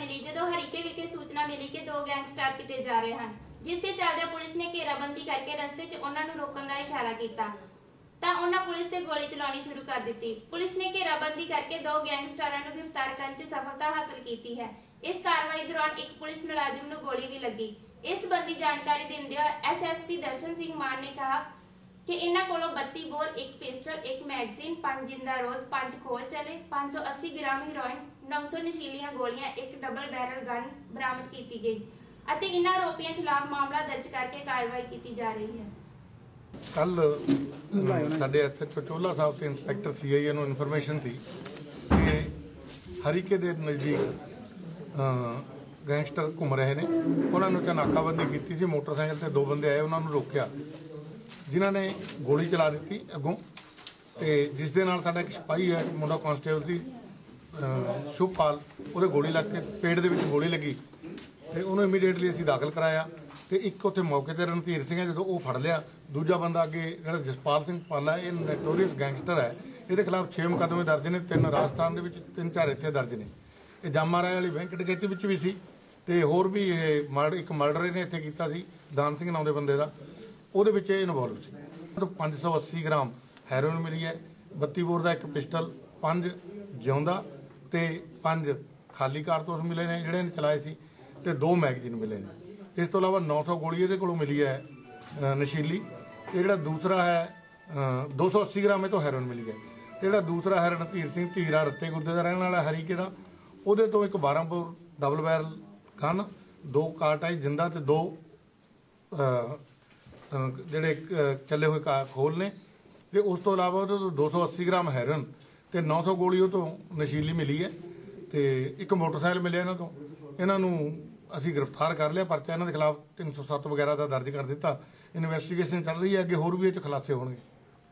ਮਿਲੀ, ਜਦੋਂ ਹਰੀਕੇ ਵਿਖੇ ਸੂਚਨਾ ਮਿਲੀ ਕਿ ਦੋ ਗੈਂਗਸਟਰ ਕਿਤੇ ਜਾ ਰਹੇ ਹਨ, ਜਿਸ ਤੇ ਚੱਲਦਿਆਂ ਪੁਲਿਸ ਨੇ ਘੇਰਾਬੰਦੀ ਕਰਕੇ ਰਸਤੇ 'ਚ ਉਹਨਾਂ ਨੂੰ ਰੋਕਣ ਦਾ ਇਸ਼ਾਰਾ ਕੀਤਾ, ਤਾਂ ਉਹਨਾਂ ਪੁਲਿਸ ਤੇ ਗੋਲੀ ਚਲਾਉਣੀ ਸ਼ੁਰੂ ਕਰ ਦਿੱਤੀ। ਪੁਲਿਸ ਨੇ ਘੇਰਾਬੰਦੀ ਕਰਕੇ ਦੋ ਗੈਂਗਸਟਰਾਂ ਨੂੰ ਗ੍ਰਿਫਤਾਰ ਕਰਨ 'ਚ ਸਫਲਤਾ ਹਾਸਲ ਕੀਤੀ ਹੈ। ਇਸ ਕਾਰਵਾਈ ਦੌਰਾਨ ਇੱਕ ਪੁਲਿਸ ਮੁਲਾਜ਼ਮ ਨੂੰ ਗੋਲੀ ਵੀ ਲੱਗੀ। ਇਸ ਸੰਬੰਧੀ ਜਾਣਕਾਰੀ ਦਿੰਦਿਆਂ ਐਸਐਸਪੀ ਦਰਸ਼ਨ ਸਿੰਘ ਮਾਨ ਨੇ ਕਿਹਾ ਕਿ ਇਹਨਾਂ ਕੋਲੋਂ 32 ਬੋਰ, ਇੱਕ ਪਿਸਟਲ, ਇੱਕ ਮੈਗਜ਼ੀਨ, ਪੰਜ ਜਿੰਦਾ ਰੋਜ਼, ਪੰਜ ਖੋਲ ਚਲੇ 580 ਗ੍ਰਾਮ ਹੀਰੋਇਨ 900 ਨਸ਼ੀਲੀਆਂ ਗੋਲੀਆਂ, ਇੱਕ ਡਬਲ ਬੈਰਲ ਗਨ ਬਰਾਮਦ ਕੀਤੀ ਗਈ ਅਤੇ ਇਹਨਾਂ ਆਰੋਪੀਆਂ ਖਿਲਾਫ ਮਾਮਲਾ ਦਰਜ ਕਰਕੇ ਕਾਰਵਾਈ ਕੀਤੀ ਜਾ ਰਹੀ ਹੈ। ਕੱਲ ਸਾਡੇ ਐਸਐਚਓ ਚੋਲਾ ਸਾਹਿਬ ਤੇ ਇੰਸਪੈਕਟਰ ਸੀਆਈਏ ਨੂੰ ਇਨਫੋਰਮੇਸ਼ਨ ਸੀ ਕਿ ਹਰੀਕੇ ਦੇ ਨਜ਼ਦੀਕ ਗੈਂਗਸਟਰ ਘੁੰਮ ਰਹੇ ਨੇ। ਉਹਨਾਂ ਨੂੰ ਨਾਕਾਬੰਦੀ ਕੀਤੀ ਸੀ, ਮੋਟਰਸਾਈਕਲ ਤੇ ਦੋ ਬੰਦੇ ਆਏ, ਉਹਨਾਂ ਨੂੰ ਰੋਕਿਆ। ਜਿਨ੍ਹਾਂ ਨੇ ਗੋਲੀ ਚਲਾ ਦਿੱਤੀ ਅੱਗੋਂ, ਤੇ ਜਿਸ ਦੇ ਨਾਲ ਸਾਡਾ ਇੱਕ ਸਿਪਾਹੀ ਹੈ ਮੁੰਡਾ ਕਾਂਸਟੇਬਲ ਸੀ ਸ਼ੁਭਪਾਲ, ਉਹਦੇ ਗੋਲੀ ਲੱਗ ਕੇ ਪੇਟ ਦੇ ਵਿੱਚ ਗੋਲੀ ਲੱਗੀ ਤੇ ਉਹਨੂੰ ਇਮੀਡੀਏਟਲੀ ਅਸੀਂ ਦਾਖਲ ਕਰਾਇਆ ਤੇ ਇੱਕ ਉੱਥੇ ਮੌਕੇ ਤੇ ਰਣਧੀਰ ਸਿੰਘ ਹੈ, ਜਦੋਂ ਉਹ ਫੜ ਲਿਆ, ਦੂਜਾ ਬੰਦਾ ਅੱਗੇ ਜਿਹੜਾ ਜਸਪਾਲ ਸਿੰਘ ਪਾਲਾ, ਇਹ ਨੈਟੋਰੀਅਸ ਗੈਂਗਸਟਰ ਹੈ, ਇਹਦੇ ਖਿਲਾਫ 6 ਮੁਕੱਦਮੇ ਦਰਜ ਨੇ, ਤਿੰਨ ਰਾਜਸਥਾਨ ਦੇ ਵਿੱਚ, ਤਿੰਨ ਚਾਰ ਇੱਥੇ ਦਰਜ ਨੇ। ਇਹ ਜਾਮਾ ਰਾਏ ਵਾਲੀ ਬੈਂਕ ਡਕੈਤੀ ਵਿੱਚ ਵੀ ਸੀ ਤੇ ਹੋਰ ਵੀ ਇਹ ਮਰਡਰ ਇੱਕ ਮਰਡਰ ਇਹਨੇ ਇੱਥੇ ਕੀਤਾ ਸੀ, ਦਾਨ ਸਿੰਘ ਨਾਮ ਦੇ ਬੰਦੇ ਦਾ। ਉਹਦੇ ਵਿੱਚ ਇਹ ਇਨਵੋਲਵ ਸੀ। ਤੋਂ 580 ਗ੍ਰਾਮ ਹੈਰੋਇਨ ਮਿਲੀ ਹੈ 32 ਬੋਰ ਦਾ ਇੱਕ ਪਿਸਟਲ ਪੰਜ ਜਿਉਂਦਾ ਤੇ ਪੰਜ ਖਾਲੀ ਕਾਰਤੂਸ ਮਿਲੇ ਨੇ ਜਿਹੜੇ ਇਹਨੇ ਚਲਾਏ ਸੀ ਤੇ ਦੋ ਮੈਗਜ਼ੀਨ ਮਿਲੇ ਨੇ। ਇਸ ਤੋਂ ਇਲਾਵਾ 900 ਗੋਲੀ ਇਹਦੇ ਕੋਲੋਂ ਮਿਲੀ ਹੈ ਨਸ਼ੀਲੀ। ਤੇ ਜਿਹੜਾ ਦੂਸਰਾ ਹੈ ਅ, 280 ਗ੍ਰਾਮ ਇਹ ਤੋਂ ਹੈਰੋਇਨ ਮਿਲੀ ਹੈ। ਤੇ ਜਿਹੜਾ ਦੂਸਰਾ ਹੈ ਰਣਧੀਰ ਸਿੰਘ ਧੀਰਾ ਰੱਤੇ ਗੁੱਦੇ ਦਾ ਰਹਿਣ ਵਾਲਾ ਹਰੀਕੇ ਦਾ ਉਹਦੇ ਤੋਂ ਇੱਕ 12 ਬੋਰ ਡਬਲ ਬੈਰਲ ਗਨ ਦੋ ਕਾਰਟਾਈ ਜਿੰਦਾ ਤੇ ਦੋ ਜਿਹੜੇ ਚੱਲੇ ਹੋਏ ਕਾ, ਖੋਲ ਨੇ। ਤੇ ਉਸ ਤੋਂ ਇਲਾਵਾ ਉਹਦੇ ਤੋਂ 280 ਗ੍ਰਾਮ ਹੈਰੋਇਨ ਤੇ 900 ਗੋਲੀ ਉਹ ਤੋਂ ਨਸ਼ੀਲੀ ਮਿਲੀ ਹੈ ਤੇ ਇੱਕ ਮੋਟਰਸਾਈਕਲ ਮਿਲਿਆ ਇਹਨਾਂ ਤੋਂ। ਇਹਨਾਂ ਨੂੰ ਅਸੀਂ ਗ੍ਰਿਫਤਾਰ ਕਰ ਲਿਆ, ਪਰਚਾ ਇਹਨਾਂ ਦੇ ਖਿਲਾਫ 307 ਵਗੈਰਾ ਦਾ ਦਰਜ ਕਰ ਦਿੱਤਾ। ਇਨਵੈਸਟੀਗੇਸ਼ਨ ਚੱਲ ਰਹੀ ਹੈ, ਅੱਗੇ ਹੋਰ ਵੀ ਇਹ ਚ ਖੁਲਾਸੇ ਹੋਣਗੇ।